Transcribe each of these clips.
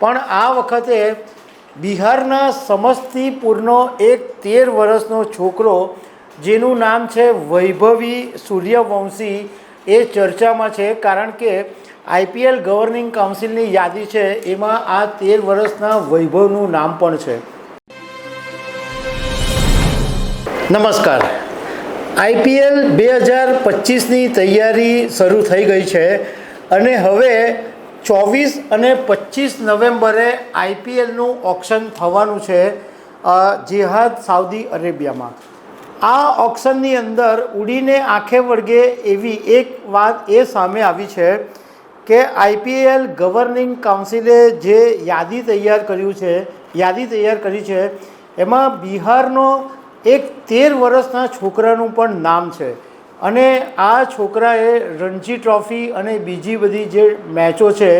પણ આ વખતે બિહારના સમસ્તીપુરનો એક તેર વર્ષનો છોકરો, જેનું નામ છે વૈભવી સૂર્યવંશી, એ ચર્ચામાં છે કારણ કે આઈપીએલ ગવર્નિંગ કાઉન્સિલની યાદી છે, એમાં આ તેર વર્ષના વૈભવનું નામ પણ છે. નમસ્કાર. આઈપીએલ બે હજાર પચીસની તૈયારી શરૂ થઈ ગઈ છે અને હવે ચોવીસ અને પચીસ નવેમ્બરે આઈપીએલનું ઓક્શન થવાનું છે જેહાદ સાઉદી અરેબિયામાં. આ ઓક્શનની અંદર ઉડીને આંખે વળગે એવી એક વાત એ સામે આવી છે કે આઈપીએલ ગવર્નિંગ કાઉન્સિલે જે યાદી તૈયાર કર્યું છે, યાદી તૈયાર કરી છે, એમાં બિહારનો એક તેર વર્ષના છોકરાનું પણ નામ છે. અને આ છોકરાએ રણજી ટ્રોફી અને બીજી બધી જે મેચો છે,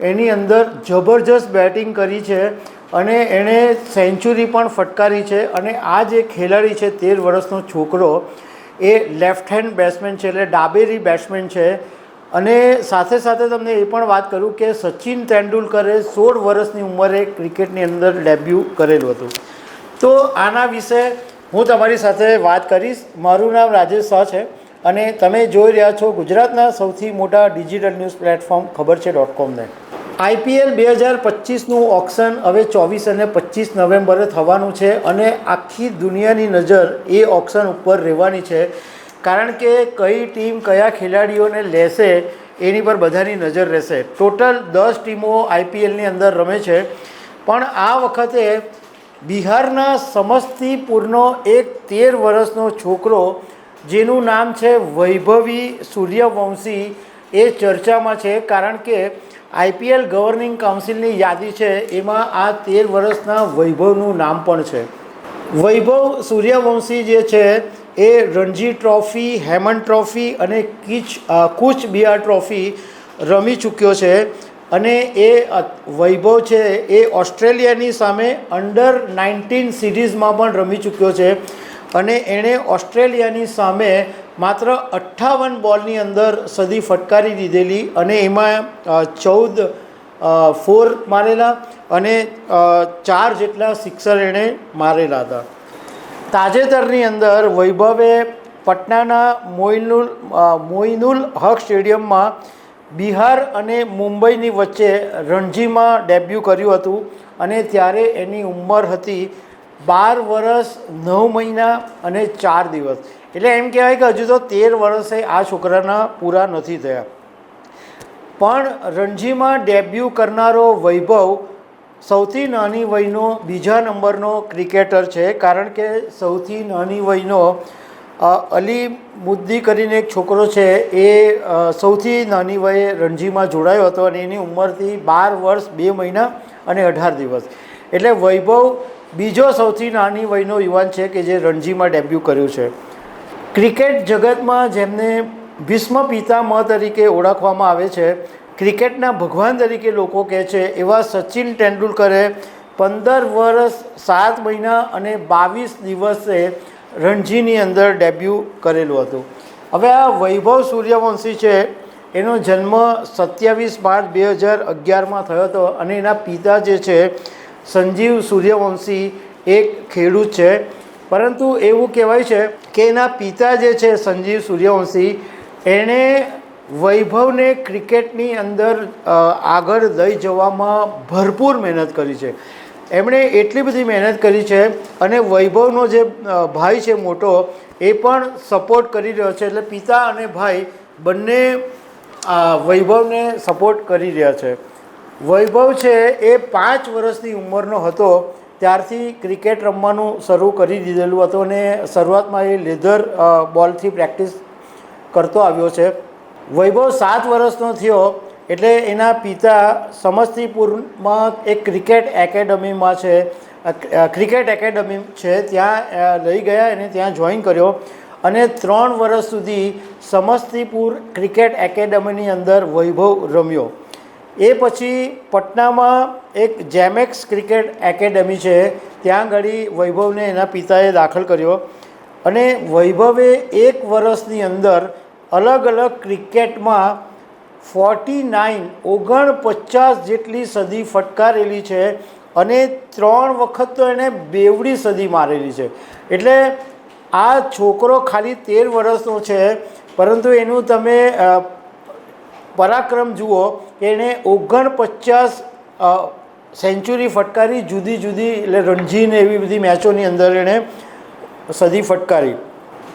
એની અંદર જબરજસ્ત બેટિંગ કરી છે અને એણે સેન્ચુરી પણ ફટકારી છે અને આ જે ખેલાડી છે, તેર વર્ષનો છોકરો, એ લેફ્ટ હેન્ડ બેટ્સમેન છે, એટલે ડાબેરી બેટ્સમેન છે. અને સાથે સાથે તમને એ પણ વાત કરું કે સચિન તેંડુલકરે સોળ વર્ષની ઉંમરે ક્રિકેટની અંદર ડેબ્યુ કરેલું હતું. તો આના વિશે હું તમારી સાથે વાત કરીશ. મારું નામ રાજેશ શાહ છે અને તમે જોઈ રહ્યા છો ગુજરાતના સૌથી મોટા ડિજિટલ ન્યૂઝ પ્લેટફોર્મ ખબર છે ડોટ કોમને. આઈપીએલ બે હજાર પચીસનું ઓક્શન હવે ચોવીસ અને પચીસ નવેમ્બરે થવાનું છે અને આખી દુનિયાની નજર એ ઓક્શન ઉપર રહેવાની છે. કારણ કે કઈ ટીમ કયા ખેલાડીઓને લેશે એની પર બધાની નજર રહેશે. ટોટલ દસ ટીમો આઈપીએલની અંદર રમે છે. પણ આ વખતે બિહારના સમસ્તીપુરનો એક તેર વર્ષનો છોકરો, જેનું નામ છે વૈભવી સૂર્યવંશી, એ ચર્ચામાં છે કારણ કે આઈપીએલ ગવર્નિંગ કાઉન્સિલની યાદી છે, એમાં આ તેર વર્ષના વૈભવનું નામ પણ છે. વૈભવ સૂર્યવંશી જે છે, એ રણજી ટ્રોફી હેમન ટ્રોફી અને કીચ કૂચ બિહાર ટ્રોફી રમી ચૂક્યો છે. અને એ વૈભવ છે, એ ઓસ્ટ્રેલિયાની સામે અંડર નાઇન્ટીન સિરીઝમાં પણ રમી ચૂક્યો છે. અને એણે ઓસ્ટ્રેલિયાની સામે માત્ર અઠ્ઠાવન બોલની અંદર સદી ફટકારી દીધેલી અને એમાં ચૌદ ફોર મારેલા અને ચાર જેટલા સિક્સર એણે મારેલા હતા. તાજેતરની અંદર વૈભવે પટનાના મોઇનુલ મોઇનુલ હક સ્ટેડિયમમાં બિહાર અને મુંબઈની વચ્ચે રણજીમાં ડેબ્યુ કર્યું હતું અને ત્યારે એની ઉંમર હતી બાર વર્ષ નવ મહિના અને ચાર દિવસ. એટલે એમ કહેવાય કે હજુ તો તેર વર્ષે આ છોકરાના પૂરા નથી થયા. પણ રણજીમાં ડેબ્યુ કરનારો વૈભવ સૌથી નાની વયનો બીજા નંબરનો ક્રિકેટર છે, કારણ કે સૌથી નાની વયનો અલી મુદ્દી કરીને એક છોકરો છે, એ સૌથી નાની વયે રણજીમાં જોડાયો હતો અને એની ઉંમરથી બાર વર્ષ, બે મહિના અને અઢાર દિવસ. એટલે વૈભવ બીજો સૌથી નાની વયનો યુવાન છે કે જે રણજીમાં ડેબ્યુ કર્યું છે. ક્રિકેટ જગતમાં જેમને ભીષ્મ પિતામહ તરીકે ઓળખવામાં આવે છે, ક્રિકેટના ભગવાન તરીકે લોકો કહે છે, એવા સચિન તેંડુલકરે પંદર વર્ષ, સાત મહિના અને બાવીસ દિવસે રણજીની અંદર ડેબ્યુ કરેલું હતું. હવે આ વૈભવ સૂર્યવંશી છે, એનો જન્મ સત્યાવીસ માર્ચ બે હજાર અગિયારમાં થયો હતો અને એના પિતા જે છે, સંજીવ સૂર્યવંશી, એક ખેડૂત છે. પરંતુ એવું કહેવાય છે કે એના પિતા જે છે, સંજીવ સૂર્યવંશી, એણે વૈભવને ક્રિકેટની અંદર આગળ લઈ જવામાં ભરપૂર મહેનત કરી છે. એમણે એટલી બધી મહેનત કરી છે અને વૈભવનો જે ભાઈ છે મોટો, એ પણ સપોર્ટ કરી રહ્યો છે. એટલે પિતા અને ભાઈ બંને વૈભવને સપોર્ટ કરી રહ્યા છે. વૈભવ છે એ પાંચ વર્ષની ઉંમરનો હતો. ત્યારથી ક્રિકેટ રમવાનું શરૂ કરી દીધેલું હતું અને શરૂઆતમાં એ લેધર બોલથી પ્રેક્ટિસ કરતો આવ્યો છે. વૈભવ સાત વર્ષનો થયો. એટલે એના પિતા સમસ્તીપુરમાં એક ક્રિકેટ એકેડમીમાં છે. ક્રિકેટ એકેડમી છે. ત્યાં લઈ ગયા અને ત્યાં જોઈન કર્યો. અને ત્રણ વર્ષ સુધી સમસ્તીપુર ક્રિકેટ એકેડમીની અંદર વૈભવ રમ્યો. એ પછી પટનામાં એક જેમેક્સ ક્રિકેટ એકેડમી છે. ત્યાં આગળ વૈભવને એના પિતાએ દાખલ કર્યો. અને વૈભવે એક વર્ષની અંદર અલગ અલગ ક્રિકેટમાં ફોર્ટી નાઇન ઓગણપચાસ જેટલી સદી ફટકારેલી છે અને ત્રણ વખત તો એણે બેવડી સદી મારેલી છે. એટલે આ છોકરો ખાલી તેર વર્ષનો છે, પરંતુ એનું તમે પરાક્રમ જુઓ કે એણે ઓગણપચાસ સેન્ચુરી ફટકારી, જુદી જુદી, એટલે રણજીને એવી બધી મેચોની અંદર એણે સદી ફટકારી.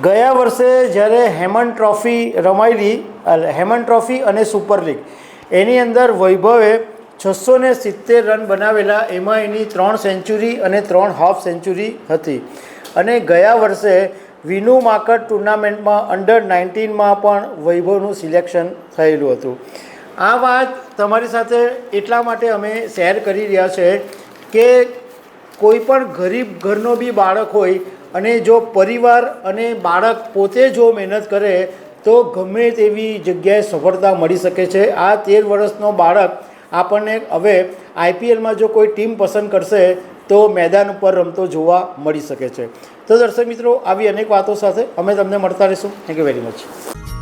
ગયા વર્ષે જ્યારે હેમન ટ્રોફી રમાયેલી હેમન ટ્રોફી અને સુપર લીગ, એની અંદર વૈભવે છસો ને સિત્તેર રન બનાવેલા, એમાં એની ત્રણ સેન્ચુરી અને ત્રણ હાફ સેન્ચુરી હતી. અને ગયા વર્ષે વિનુ માકડ ટુર્નામેન્ટમાં અંડર નાઇન્ટીનમાં પણ વૈભવનું સિલેક્શન થયેલું હતું. આ વાત તમારી સાથે એટલા માટે અમે શેર કરી રહ્યા છે કે કોઈ પણ ગરીબ ઘરનો બી બાળક હોય અને જો પરિવાર અને બાળક પોતે જો મહેનત કરે, તો ગમે તેવી જગ્યાએ સફળતા મળી શકે છે. આ તેર વર્ષનો બાળક આપણને હવે આઈપીએલમાં જો કોઈ ટીમ પસંદ કરશે, તો મેદાન ઉપર રમતો જોવા મળી શકે છે. તો દર્શક મિત્રો, આવી અનેક વાતો સાથે અમે તમને મળતા રહીશું. Thank you very much